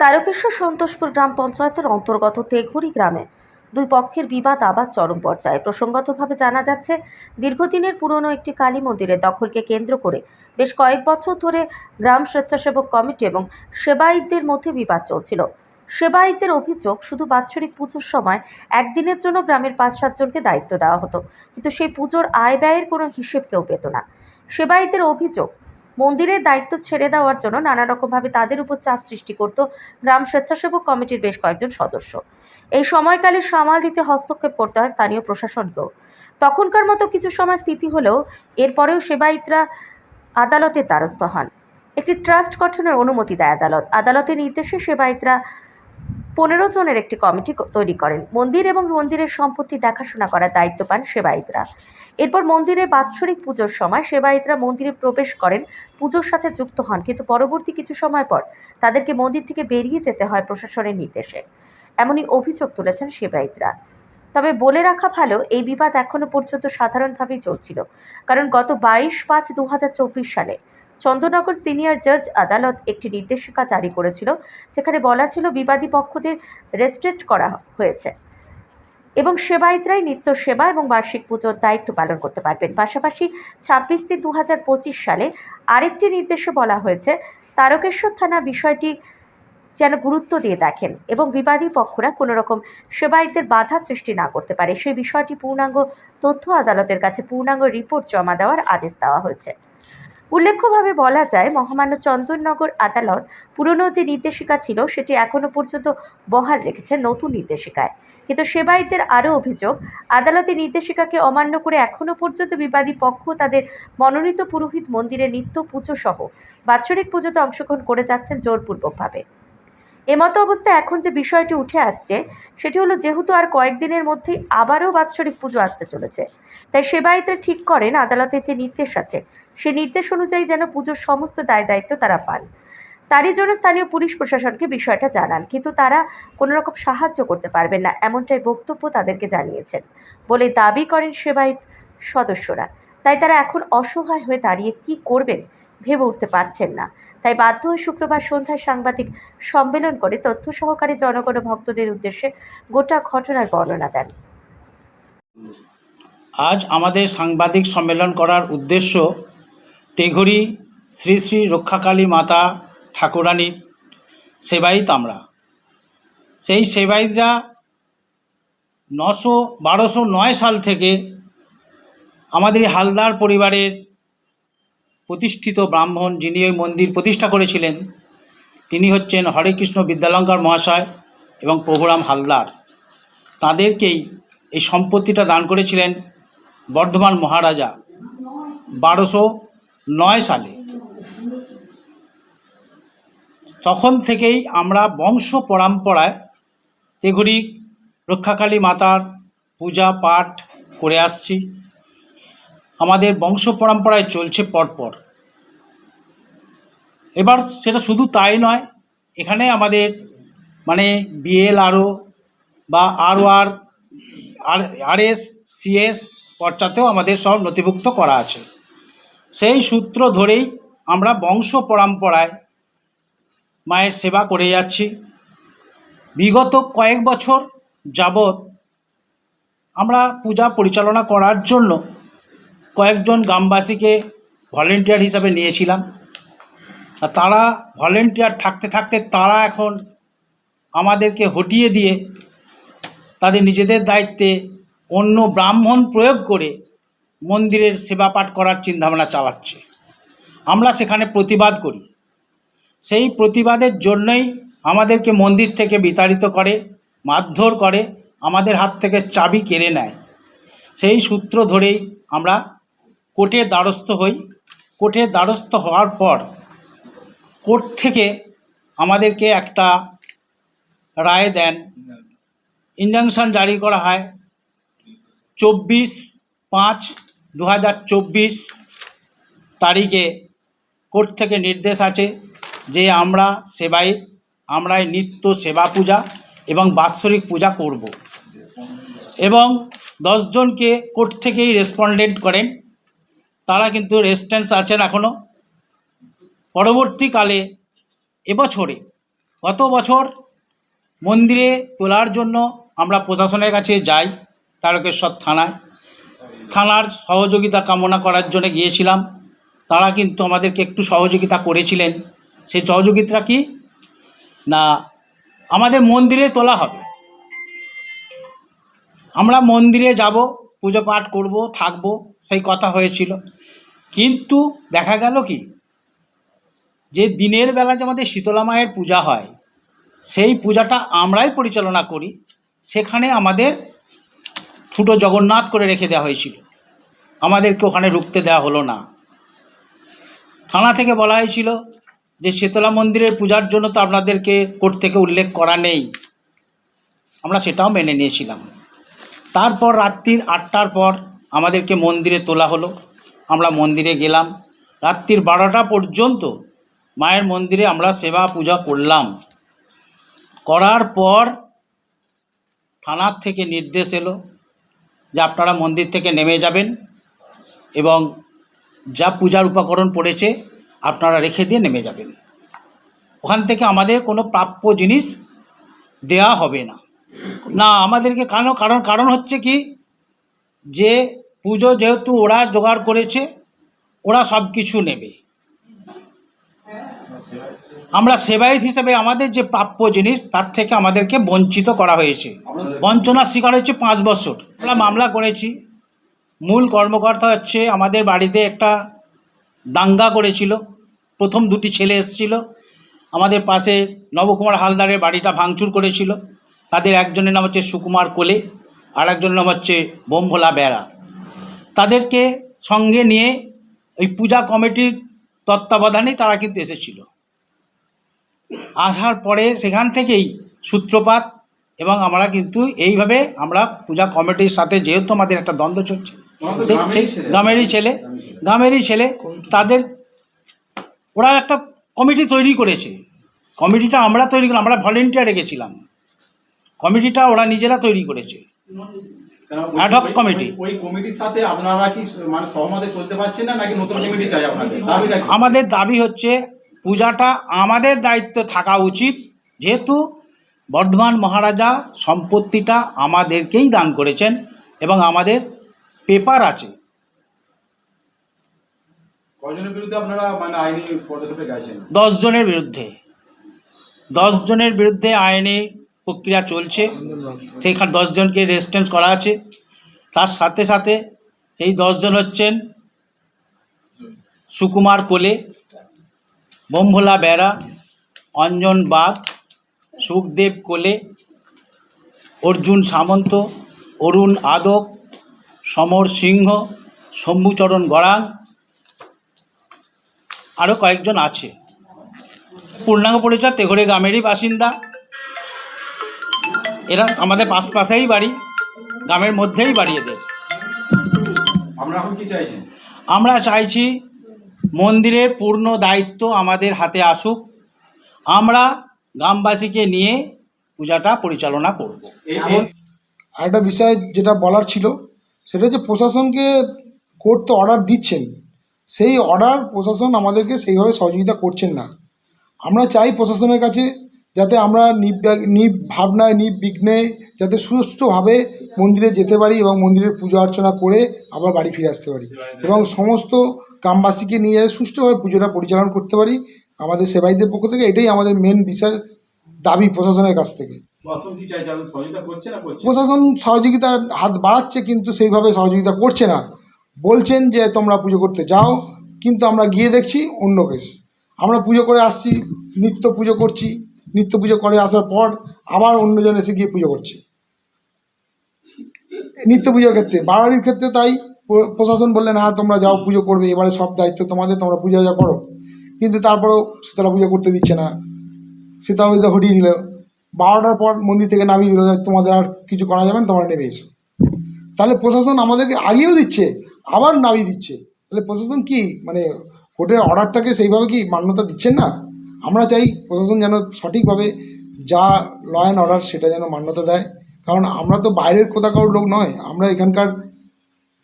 তারকেশ্বর সন্তোষপুর গ্রাম পঞ্চায়েতের অন্তর্গত তেঘুরি গ্রামে দুই পক্ষের বিবাদ আবার চরম পর্যায়ে। প্রসঙ্গতভাবে জানা যাচ্ছে, দীর্ঘদিনের পুরনো একটি কালী মন্দিরের দখলকে কেন্দ্র করে বেশ কয়েক বছর ধরে গ্রাম স্বেচ্ছাসেবক কমিটি এবং সেবায়িতদের মধ্যে বিবাদ চলছিল। সেবায়িতদের অভিযোগ, শুধু বাৎসরিক পুজোর সময় একদিনের জন্য গ্রামের পাঁচ সাতজনকে দায়িত্ব দেওয়া হতো, কিন্তু সেই পুজোর আয় ব্যয়ের কোনো হিসেব কেউ পেত না। সেবায়িতদের অভিযোগ মন্দিরের দায়িত্ব ছেড়ে দেওয়ার জন্য নানা রকমভাবে তাদের উপর চাপ সৃষ্টি করত গ্রাম স্বেচ্ছাসেবক কমিটির বেশ কয়েকজন সদস্য। এই সময়কালে সামাল দিতে হস্তক্ষেপ করতে হয় স্থানীয় প্রশাসনকেও। তখনকার মতো কিছু সময় স্থিতি হলেও এরপরেও সেবায়িতরা আদালতের দ্বারস্থ হন। একটি ট্রাস্ট গঠনের অনুমতি দেয় আদালত। আদালতের নির্দেশে সেবায়িতরা পনেরো জনের একটি কমিটি তৈরি করেন। মন্দির এবং মন্দিরের সম্পত্তি দেখাশোনা করার দায়িত্ব পান সেবায়িতরা। এরপর মন্দিরে বাৎসরিক পুজোর সময় সেবায়িতরা মন্দিরে প্রবেশ করেন, পুজোর সাথে যুক্ত হন। কিন্তু পরবর্তী কিছু সময় পর তাদেরকে মন্দির থেকে বেরিয়ে যেতে হয় প্রশাসনের নির্দেশে। এমনই অভিযোগ তুলেছেন সেবায়িতরা। তবে বলে রাখা ভালো, এই বিবাদ এখনও পর্যন্ত সাধারণভাবেই চলছিল। কারণ গত বাইশ পাঁচ দু সালে চন্দ্রনগর সিনিয়র জাজ আদালত একটি নির্দেশিকা জারি করেছিল, যেখানে বলা ছিল বিবাদী পক্ষদের রেস্ট্রিক্ট করা হয়েছে এবং সেবায়িতরাই নিত্য সেবা এবং বার্ষিক পুজোর দায়িত্ব পালন করতে পারবেন। পাশাপাশি ছাব্বিশ তিন দু সালে আরেকটি নির্দেশে বলা হয়েছে, তারকেশ্বর থানা বিষয়টি যেন গুরুত্ব দিয়ে দেখেন এবং বিবাদী পক্ষরা কোনো রকম সেবায়িতদের বাধা সৃষ্টি না করতে পারে। সেই বিষয়টি পূর্ণাঙ্গ তথ্য আদালতের কাছে পূর্ণাঙ্গ রিপোর্ট জমা দেওয়ার আদেশ দেওয়া হয়েছে। উল্লেখ্যভাবে বলা যায়, মহামান্য চন্দননগর আদালত পুরনো যে নির্দেশিকা ছিল, সেটি এখনও পর্যন্ত বহাল রেখেছে নতুন নির্দেশিকায়। কিন্তু সেবায়িতের আরও অভিযোগ, আদালতের নির্দেশিকাকে অমান্য করে এখনও পর্যন্ত বিবাদী পক্ষ তাদের মনোনীত পুরোহিত মন্দিরে নিত্য পুজো সহ বাৎসরিক পুজোতে অংশগ্রহণ করে যাচ্ছেন জোরপূর্বকভাবে। এমতো অবস্থা এখন যে বিষয়টি উঠে আসছে, সেটি হলো যেহেতু আর কয়েকদিনের মধ্যেই আবারও বাৎসরিক পুজো আসতে চলেছে। তাই সেবায়িতরা ঠিক করেন আদালতের যে নির্দেশ আছে সেই নির্দেশ অনুযায়ী যেন পুজোর সমস্ত দায় দায়িত্ব তারা পান। তারই জন্য স্থানীয় পুলিশ প্রশাসনকে বিষয়টা জানান, কিন্তু তারা কোনো রকম সাহায্য করতে পারবেন না, এমনটাই বক্তব্য তাদেরকে জানিয়েছেন বলে দাবি করেন সেবায়িত সদস্যরা। তাই তারা এখন অসহায় হয়ে দাঁড়িয়ে কি করবেন ভেবে উঠতে পারছেন না। তাই বাধ্য হয়ে শুক্রবার সন্ধ্যায় সাংবাদিক সম্মেলন করে তথ্য সহকারে জনগণ ভক্তদের উদ্দেশ্যে গোটা ঘটনার বর্ণনা দেন। আজ আমাদের সাংবাদিক সম্মেলন করার উদ্দেশ্য তেঘরি শ্রী শ্রী রক্ষাকালী মাতা ঠাকুরানীর সেবাইত আমরা। সেই সেবাইতরা নশো বারোশো নয় সাল থেকে আমাদের হালদার পরিবারের প্রতিষ্ঠিত ব্রাহ্মণ যিনি ওই মন্দির প্রতিষ্ঠা করেছিলেন, তিনি হচ্ছেন হরে কৃষ্ণ বিদ্যালঙ্কার মহাশয় এবং প্রভুরাম হালদার। তাদেরকেই এই সম্পত্তিটা দান করেছিলেন বর্ধমান মহারাজা বারোশো নয় সালে। তখন থেকেই আমরা বংশ পরম্পরায় তেঘুরি রক্ষাকালী মাতার পূজা পাঠ করে আসছি। আমাদের বংশ পরম্পরায় চলছে পরপর। এবার সেটা শুধু তাই নয়, এখানে আমাদের মানে বিএলআরও বা আরও আর আর আরএস সিএস পর্চাতেও আমাদের সব নথিভুক্ত করা আছে। সেই সূত্র ধরেই আমরা বংশ পরম্পরায় মায়ের সেবা করে যাচ্ছি। বিগত কয়েক বছর যাবৎ আমরা পূজা পরিচালনা করার জন্য কয়েকজন গ্রামবাসীকে ভলেন্টিয়ার হিসাবে নিয়েছিলাম। তারা ভলেন্টিয়ার থাকতে থাকতে তারা এখন আমাদেরকে হটিয়ে দিয়ে তাদের নিজেদের দায়িত্বে অন্য ব্রাহ্মণ প্রয়োগ করে মন্দিরের সেবা পাঠ করার চিন্তাভাবনা চালাচ্ছে। আমরা সেখানে প্রতিবাদ করি। সেই প্রতিবাদের জন্যই আমাদেরকে মন্দির থেকে বিতাড়িত করে, মারধর করে, আমাদের হাত থেকে চাবি কেড়ে নেয়। সেই সূত্র ধরেই আমরা কোর্টের দ্বারস্থ হই। কোর্টের দ্বারস্থ হওয়ার পর কোর্ট থেকে আমাদেরকে একটা রায় দেন। ইনজাংশন জারি করা হয় চব্বিশ পাঁচ দু তারিখে। কোর্ট থেকে নির্দেশ আছে যে আমরা সেবায়িত আমরাই নিত্য সেবা পূজা এবং বাৎসরিক পূজা করব। এবং দশজনকে কোর্ট থেকেই রেসপন্ডেন্ট করেন। তারা কিন্তু রেজিস্ট্যান্স আছেন এখনও পরবর্তীকালে এবছরে, গত বছর মন্দিরে তোলার জন্য আমরা প্রশাসনের কাছে যাই, তারকেশ্বর থানায়। থানার সহযোগিতা কামনা করার জন্য গিয়েছিলাম। তারা কিন্তু আমাদেরকে একটু সহযোগিতা করেছিলেন। সেই সহযোগিতা কি? না, আমাদের মন্দিরে তোলা হবে। আমরা মন্দিরে যাব, পুজো পাঠ করব, থাকব, সেই কথা হয়েছিল। কিন্তু দেখা গেল কি? যে দিনের বেলা যে আমাদের শীতলা মায়ের পূজা হয়, সেই পূজাটা আমরাই পরিচালনা করি, সেখানে আমাদের ফুটো জগন্নাথ করে রেখে দেওয়া হয়েছিল। আমাদেরকে ওখানে রুখতে দেওয়া হলো না। থানা থেকে বলা হয়েছিল যে শীতলা মন্দিরের পূজার জন্য তো আপনাদেরকে কোর্ট থেকে উল্লেখ করা নেই। আমরা সেটাও মেনে নিয়েছিলাম। তারপর রাত্রির আটটার পর আমাদেরকে মন্দিরে তোলা হলো। আমরা মন্দিরে গেলাম। রাত্রির বারোটা পর্যন্ত মায়ের মন্দিরে আমরা সেবা পূজা করলাম। করার পর থানার থেকে নির্দেশ এলো যে আপনারা মন্দির থেকে নেমে যাবেন এবং যা পূজার উপকরণ পড়েছে আপনারা রেখে দিয়ে নেমে যাবেন। ওখান থেকে আমাদের কোনো প্রাপ্য জিনিস দেয়া হবে না। না, আমাদেরকে কারণ কারণ কারণ হচ্ছে কি যে পুজো যেহেতু ওরা জোগাড় করেছে, ওরা সব কিছু নেবে। আমরা সেবায়ত হিসেবে আমাদের যে প্রাপ্য জিনিস, তার থেকে আমাদেরকে বঞ্চিত করা হয়েছে। বঞ্চনার শিকার হয়েছে পাঁচ বছর। আমরা মামলা করেছি। মূল কর্মকর্তা হচ্ছে আমাদের বাড়িতে একটা দাঙ্গা করেছিল। প্রথম দুটি ছেলে এসেছিল। আমাদের পাশে নবকুমার হালদারের বাড়িটা ভাঙচুর করেছিল। তাদের একজনের নাম হচ্ছে সুকুমার কোলে আর একজনের নাম হচ্ছে বোমভোলা বেড়া। তাদেরকে সঙ্গে নিয়ে ওই পূজা কমিটির তত্ত্বাবধানেই তারা কিন্তু এসেছিল। আসার পরে সেখান থেকেই সূত্রপাত এবং আমরা কিন্তু এইভাবে আমরা পূজা কমিটির সাথে যেহেতু আমাদের একটা দ্বন্দ্ব চলছে সেই- গ্রামেরই ছেলে। গ্রামেরই ছেলে তাদের ওরা একটা কমিটি তৈরি করেছে। কমিটিটা আমরা তৈরি করলাম আমরা ভলেন্টিয়ারে গেছিলাম। কমিটিটা ওরা নিজেরা তৈরি করেছে। Hoc committee। ওই কমিটির সাথে আপনারা কি মানে সহমতে চলতে পারছেন না নাকি নতুন কমিটি চাই আপনাদের? দাবিটা আমাদের দাবি হচ্ছে পূজাটা আমাদের দায়িত্ব থাকা উচিত যেহেতু বর্ধমান মহারাজা সম্পত্তিটা আমাদেরকেই দান করেছেন এবং আমাদের পেপার আছে। কয়জনের বিরুদ্ধে আপনারা মানে আইনি পদক্ষেপে গেছেন? দশ জনের বিরুদ্ধে। দশ জনের বিরুদ্ধে আইনি প্রক্রিয়া চলছে। সেইখানে দশজনকে রেজিস্ট্যান্স করা আছে। তার সাথে সাথে এই দশজন হচ্ছেন সুকুমার কোলে, বোমভোলা বেড়া অঞ্জন বাগ, সুখদেব কোলে, অর্জুন সামন্ত, অরুণ আদক, সমর সিংহ, শম্ভুচরণ গড়াং আরও কয়েকজন আছে। পূর্ণাঙ্গ পরিচয় তেঘরে গ্রামেরই বাসিন্দা। এরা আমাদের পাশপাশেই বাড়ি গ্রামের মধ্যেই বাড়ি এদের। আমরা চাইছি? মন্দিরের পূর্ণ দায়িত্ব আমাদের হাতে আসুক। আমরা গ্রামবাসীকে নিয়ে পূজাটা পরিচালনা করব। আরেকটা বিষয় যেটা বলার ছিল সেটা হচ্ছে প্রশাসনকে কোর্ট তো অর্ডার দিচ্ছেন। সেই অর্ডার প্রশাসন আমাদেরকে সেইভাবে সহযোগিতা করছেন না। আমরা চাই প্রশাসনের কাছে যাতে আমরা নির্বা- নির্ভাবনায় নির্বিঘ্নে যাতে সুষ্ঠুভাবে মন্দিরে যেতে পারি এবং মন্দিরের পুজো অর্চনা করে আবার বাড়ি ফিরে আসতে পারি। এবং সমস্ত গ্রামবাসীকে নিয়ে যাতে সুষ্ঠুভাবে পুজোটা পরিচালনা করতে পারি আমাদের সেবাইদের পক্ষ থেকে। এটাই আমাদের মেন বিষয় দাবি প্রশাসনের কাছ থেকে। প্রশাসন সহযোগিতার হাত বাড়াচ্ছে কিন্তু সেইভাবে সহযোগিতা করছে না। বলছেন যে তোমরা পুজো করতে যাও। কিন্তু আমরা গিয়ে দেখছি অন্য কেস। আমরা পুজো করে আসছি নিত্য পুজো করছি। নিত্য পুজো করে আসার পর আবার অন্যজন এসে গিয়ে পুজো করছে। নিত্য পুজোর ক্ষেত্রে বাড়ারির ক্ষেত্রে তাই প্র- প্রশাসন বললেন হ্যাঁ তোমরা যাও, পুজো করবে, এবারে সব দায়িত্ব তোমাদের, তোমরা পূজা যা করো। কিন্তু তারপরেও শীতলা পুজো করতে দিচ্ছে না। শীতলা পুজো হটিয়ে দিল। বারোটার পর মন্দির থেকে নামিয়ে দিল তোমাদের আর কিছু করা যাবে না, তোমরা নেমে এসো। তাহলে প্রশাসন আমাদেরকে আগিয়েও দিচ্ছে, আবার নামিয়ে দিচ্ছে। তাহলে প্রশাসন কি মানে কোর্টের অর্ডারটাকে সেইভাবে কি মান্যতা দিচ্ছেন না? আমরা চাই প্রশাসন যেন সঠিকভাবে যা ল অ্যান্ড অর্ডার সেটা যেন মান্যতা দেয়। কারণ আমরা তো বাইরের কোথাকার লোক নয়, আমরা এখানকার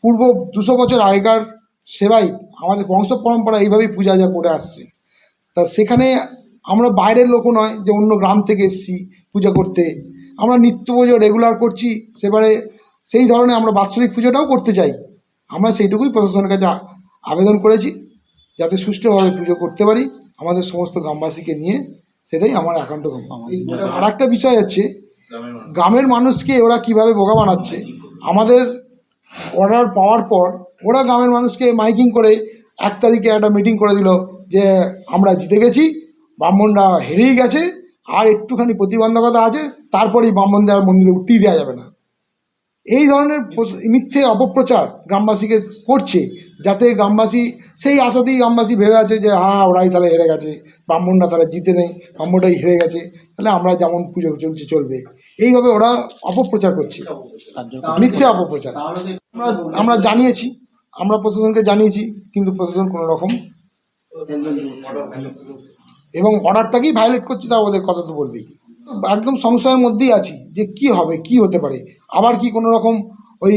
পূর্ব দুশো বছর আগেকার সেবাই, আমাদের বংশ পরম্পরা এইভাবেই পূজা যা করে আসছে। তা সেখানে আমরা বাইরের লোকও নয় যে অন্য গ্রাম থেকে এসছি পূজা করতে। আমরা নিত্য পুজো রেগুলার করছি, সেবারে সেই ধরনের আমরা বাৎসরিক পুজোটাও করতে চাই। আমরা সেইটুকুই প্রশাসনের কাছে আবেদন করেছি। যাতে সুষ্ঠুভাবে পুজো করতে পারি, আমাদের সমস্ত গ্রামবাসীকে নিয়ে সেটাই আমার একান্ত আর একটা বিষয় হচ্ছে, গ্রামের মানুষকে ওরা কীভাবে বোকা বানাচ্ছে? আমাদের অর্ডার পাওয়ার পর ওরা গ্রামের মানুষকে মাইকিং করে এক তারিখে একটা মিটিং করে দিল যে আমরা জিতে গেছি, ব্রাহ্মণরা হেরেই গেছে, আর একটুখানি প্রতিবন্ধকতা আছে, তারপরেই ব্রাহ্মণদের মন্দিরে উঠতেই দেওয়া যাবে না। এই ধরনের মিথ্যে অপপ্রচার গ্রামবাসীকে করছে যাতে গ্রামবাসী সেই আশাতেই গ্রামবাসী ভেবে আছে যে হ্যাঁ ওরাই তাহলে হেরে গেছে ব্রাহ্মণরা তারা জিতে নেই ব্রাহ্মণরাই হেরে গেছে তাহলে আমরা যেমন পুজো চলছে চলবে। এইভাবে ওরা অপপ্রচার করছে। মিথ্যে অপপ্রচার। আমরা আমরা জানিয়েছি আমরা প্রশাসনকে জানিয়েছি কিন্তু প্রশাসন কোনো রকম এবং অর্ডারটাকেই ভায়োলেট করছে তা ওদের কথা তো বলবেই। একদম সংশয়ের মধ্যেই আছি, যে কি হবে, কি হতে পারে? আবার কি কোনো রকম ওই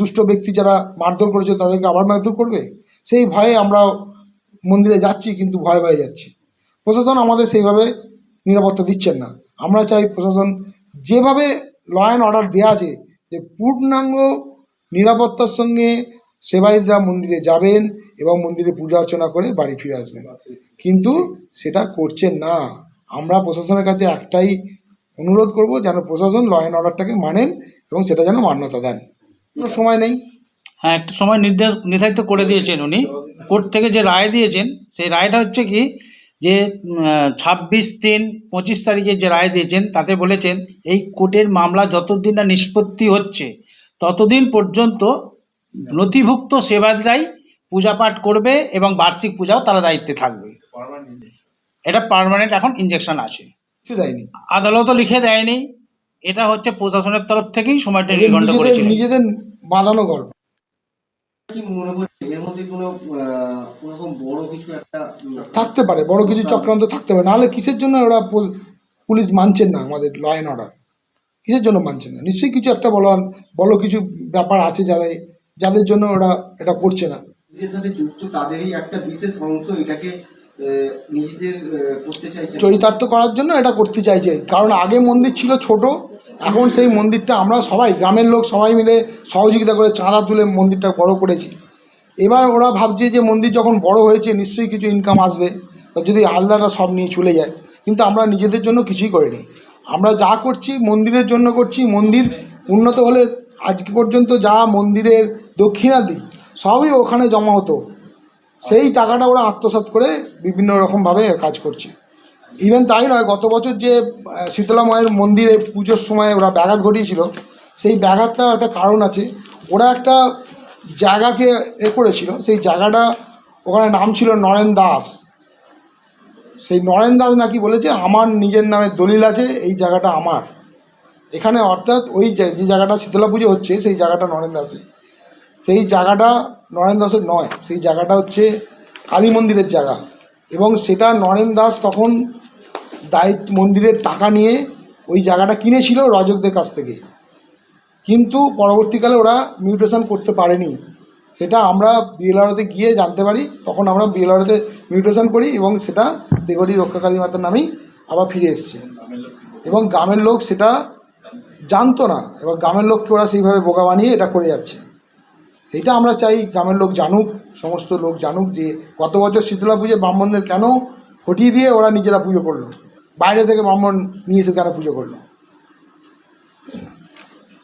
দুষ্ট ব্যক্তি যারা মারধর করেছে তাদেরকে আবার মারধর করবে? সেই ভয়ে আমরা মন্দিরে যাচ্ছি, কিন্তু ভয় ভয়ে যাচ্ছি। প্রশাসন আমাদের সেইভাবে নিরাপত্তা দিচ্ছেন না। আমরা চাই প্রশাসন যেভাবে ল অ্যান্ড অর্ডার দেওয়া আছে, যে পূর্ণাঙ্গ নিরাপত্তার সঙ্গে সেবায়িতরা মন্দিরে যাবেন এবং মন্দিরে পূজা অর্চনা করে বাড়ি ফিরে আসবেন। কিন্তু সেটা করছেন না। আমরা প্রশাসনের কাছে একটাই অনুরোধ করব যেন প্রশাসন ল অ্যান্ড অর্ডারটাকে মানেন এবং সেটা যেন মান্যতা দেন। কোনো সময় নেই। হ্যাঁ একটা সময় নির্দেশ, নির্ধারিত করে দিয়েছেন উনি। কোর্ট থেকে যে রায় দিয়েছেন, সেই রায়টা হচ্ছে কি, যে ছাব্বিশ তিন পঁচিশ তারিখে যে রায় দিয়েছেন, তাতে বলেছেন, এই কোর্টের মামলা যতদিন না নিষ্পত্তি হচ্ছে, ততদিন পর্যন্ত নথিভুক্ত সেবাদরাই পূজা পাঠ করবে এবং বার্ষিক পূজাও তারা দায়িত্বে থাকবে। এটা পার্মানেন্ট এখন ইঞ্জেকশন আছে। কিছু দেয়নি। আদালতও লিখে দেয়নি। এটা হচ্ছে প্রশাসনের তরফ থেকেই সময়টা এদের নির্ঘণ্ট নিজেদের করেছিল নিজেদের বাঁধানো গল্প। কি মনে করছে এর মধ্যে কোনো কোনোরকম বড় কিছু একটা থাকতে পারে বড় কিছু চক্রান্ত থাকতে পারে। নাহলে কিসের জন্য ওরা পুলিশ মানছেন না আমাদের ল অ্যান্ড অর্ডার কিসের জন্য মানছেন না? নিশ্চয়ই কিছু একটা বলো বড় কিছু ব্যাপার আছে যারা যাদের জন্য ওরা এটা করছে না। সাথে যুক্ত তাদেরই একটা বিশেষ অংশ এটাকে চরিতার্থ করার জন্য এটা করতে চাইছে। কারণ আগে মন্দির ছিল ছোট, এখন সেই মন্দিরটা আমরা সবাই, গ্রামের লোক সবাই মিলে সহযোগিতা করে চাঁদা তুলে মন্দিরটা বড় করেছি। এবার ওরা ভাবছে যে মন্দির যখন বড় হয়েছে, নিশ্চয়ই কিছু ইনকাম আসবে যদি আলদাটা সব নিয়ে চলে যায়। কিন্তু আমরা নিজেদের জন্য কিছুই করিনি। আমরা যা করছি, মন্দিরের জন্য করছি। মন্দির উন্নত হলে আজকে পর্যন্ত যা মন্দিরের দক্ষিণাদি, সবই ওখানে জমা হতো। সেই টাকাটা ওরা আত্মসাৎ করে বিভিন্ন রকমভাবে কাজ করছে। ইভেন তাই নয়, গত বছর যে শীতলা মায়ের মন্দিরে পুজোর সময় ওরা ব্যাঘাত ঘটিয়েছিল, সেই ব্যাঘাতটা একটা কারণ আছে। ওরা একটা জায়গাকে এ করেছিল, সেই জায়গাটা ওখানে নাম ছিল নরেন দাস। সেই নরেন দাস নাকি বলেছে, আমার নিজের নামে দলিল আছে, এই জায়গাটা আমার। এখানে অর্থাৎ ওই যে জায়গাটা শীতলা পুজো হচ্ছে, সেই জায়গাটা নরেন দাসে সেই জায়গাটা নরেন দাসের নয়, সেই জায়গাটা হচ্ছে কালী মন্দিরের জায়গা। এবং সেটা নরেন দাস তখন দায়িত্ব, মন্দিরের টাকা নিয়ে ওই জায়গাটা কিনেছিল রজকদের কাছ থেকে। কিন্তু পরবর্তীকালে ওরা মিউটেশন করতে পারেনি। সেটা আমরা বিএলআরওতে গিয়ে জানতে পারি, তখন আমরা বিএলআরওতে মিউটেশন করি এবং সেটা দেগরি রক্ষাকালী মাতার নামেই আবার ফিরে এসছে। এবং গ্রামের লোক সেটা জানতো না, এবার গ্রামের লোককে ওরা সেইভাবে বোকা বানিয়ে এটা করে যাচ্ছে। সেইটা আমরা চাই গ্রামের লোক জানুক, সমস্ত লোক জানুক যে গত বছর শীতলা পুজো ব্রাহ্মণদের কেন হটিয়ে দিয়ে ওরা নিজেরা পুজো করল? বাইরে থেকে ব্রাহ্মণ নিয়ে এসে কেন পুজো করল?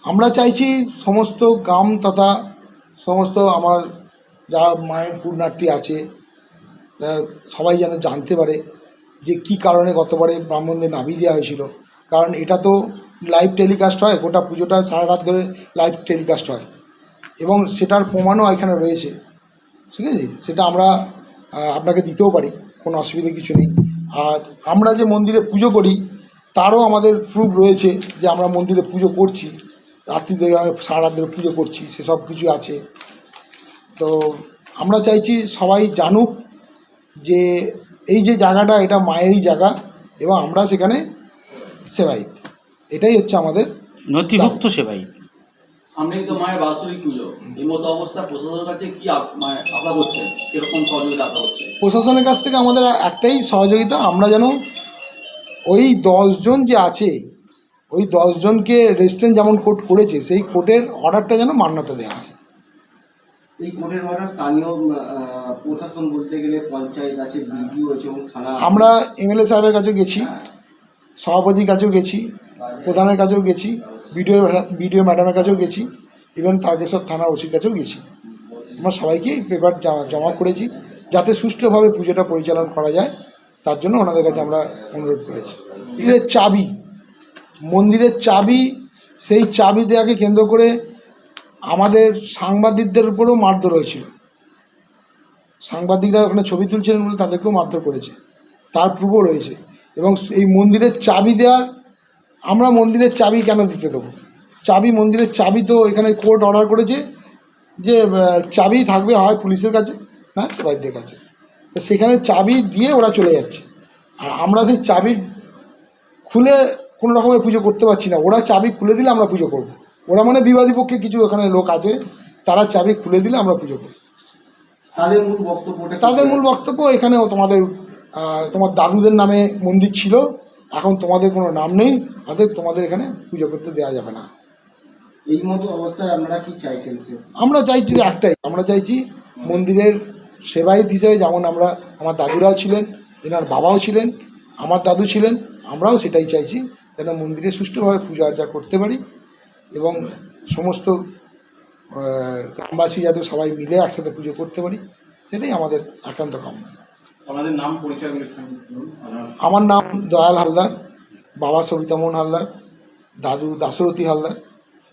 আমরা চাইছি সমস্ত গ্রাম তথা সমস্ত আমার যা মায়ের পূর্ণার্থী আছে সবাই যেন জানতে পারে যে কি কারণে গতবারে ব্রাহ্মণদের নাভি দেওয়া হয়েছিল। কারণ এটা তো লাইভ টেলিকাস্ট হয়, গোটা পুজোটা সারা রাত ধরে লাইভ টেলিকাস্ট হয়। এবং সেটার প্রমাণও এখানে রয়েছে। ঠিক আছে? সেটা আমরা আপনাকে দিতেও পারি, কোনো অসুবিধা কিছু নেই। আর আমরা যে মন্দিরে পুজো করি, তারও আমাদের প্রুফ রয়েছে যে আমরা মন্দিরে পুজো করছি। রাত্রি ধরে আমি সারা ধরে পুজো করছি, সেসব কিছু আছে। তো আমরা চাইছি সবাই জানুক যে এই যে জায়গাটা, এটা মায়েরই জায়গা এবং আমরা সেখানে সেবাই। এটাই হচ্ছে আমাদের নথিভুক্ত সেবাই। সামনেই তো মায়ের বাৎসরিক পুজো। এই মতো অবস্থা প্রশাসনের কাছে কি মানে আশা করছেন? কীরকম সহযোগিতা আশা করছে প্রশাসনের কাছ থেকে আমাদের একটাই সহযোগিতা আমরা যেন ওই দশজন যে আছে ওই দশজনকে রেস্টুরেন্ট যেমন কোর্ট করেছে সেই কোর্টের অর্ডারটা যেন মান্যতা দেওয়া হয়। এই কোর্টের অর্ডার স্থানীয় প্রশাসন বলতে গেলে পঞ্চায়েত আছে বিডিও আছে এবং থানা আমরা এমএলএ সাহেবের কাছেও গেছি সভাপতির কাছেও গেছি প্রধানের কাছেও গেছি। বিডিও বিডিও ম্যাডামের কাছেও গেছি ইভেন তারকেশ্বর থানা ওসির কাছেও গেছি। আমরা সবাইকে পেপার জমা করেছি, যাতে সুষ্ঠুভাবে পুজোটা পরিচালনা করা যায়, তার জন্য ওনাদের কাছে আমরা অনুরোধ করেছি। মন্দিরের চাবি মন্দিরের চাবি, সেই চাবি দেওয়াকে কেন্দ্র করে আমাদের সাংবাদিকদের উপরেও মারধর হয়েছিল। সাংবাদিকরা ওখানে ছবি তুলছিলেন বলে তাদেরকেও মারধর করেছে। তার প্রুফও রয়েছে। এবং এই মন্দিরের চাবি দেওয়ার আমরা মন্দিরের চাবি কেন দিতে দেবো? চাবি মন্দিরের চাবি তো এখানে কোর্ট অর্ডার করেছে যে চাবি থাকবে হয় পুলিশের কাছে না সেবাইদের কাছে। তো সেখানে চাবি দিয়ে ওরা চলে যাচ্ছে। আর আমরা সেই চাবি খুলে কোনো রকমের পুজো করতে পারছি না। ওরা চাবি খুলে দিলে আমরা পুজো করব। ওরা মানে বিবাদী পক্ষে কিছু ওখানে লোক আছে তারা চাবি খুলে দিলে আমরা পুজো করব। তাদের মূল বক্তব্যটা কি? তাদের মূল বক্তব্য এখানেও তোমাদের তোমার দাদুদের নামে মন্দির ছিল। এখন তোমাদের কোনো নাম নেই অতএব তোমাদের এখানে পুজো করতে দেওয়া যাবে না। এই মতো অবস্থায় আপনারা কি চাইছেন আমরা চাইছি যে একটাই আমরা চাইছি মন্দিরের সেবায়িত হিসেবে যেমন আমরা আমার দাদুরাও ছিলেন এনার বাবাও ছিলেন আমার দাদু ছিলেন আমরাও সেটাই চাইছি যেন মন্দিরে সুষ্ঠুভাবে পুজো আর্চা করতে পারি এবং সমস্ত গ্রামবাসী যাতে সবাই মিলে একসাথে পুজো করতে পারি সেটাই আমাদের একান্ত কামনা আপনাদের নাম পরিচয়গুলো আমার নাম দয়াল হালদার বাবা সবিতামোহন হালদার দাদু দাশরথী হালদার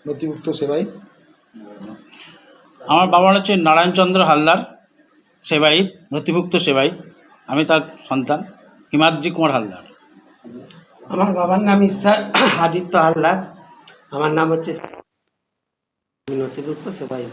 নথিভুক্ত সেবাই আমার বাবার হচ্ছে নারায়ণচন্দ্র হালদার সেবাইত নথিভুক্ত সেবাই আমি তার সন্তান হিমাদ্রি কুমার হালদার। আমার বাবার নাম ঈশ্বর আদিত্য হালদার। আমার নাম হচ্ছে নথিভুক্ত সেবাই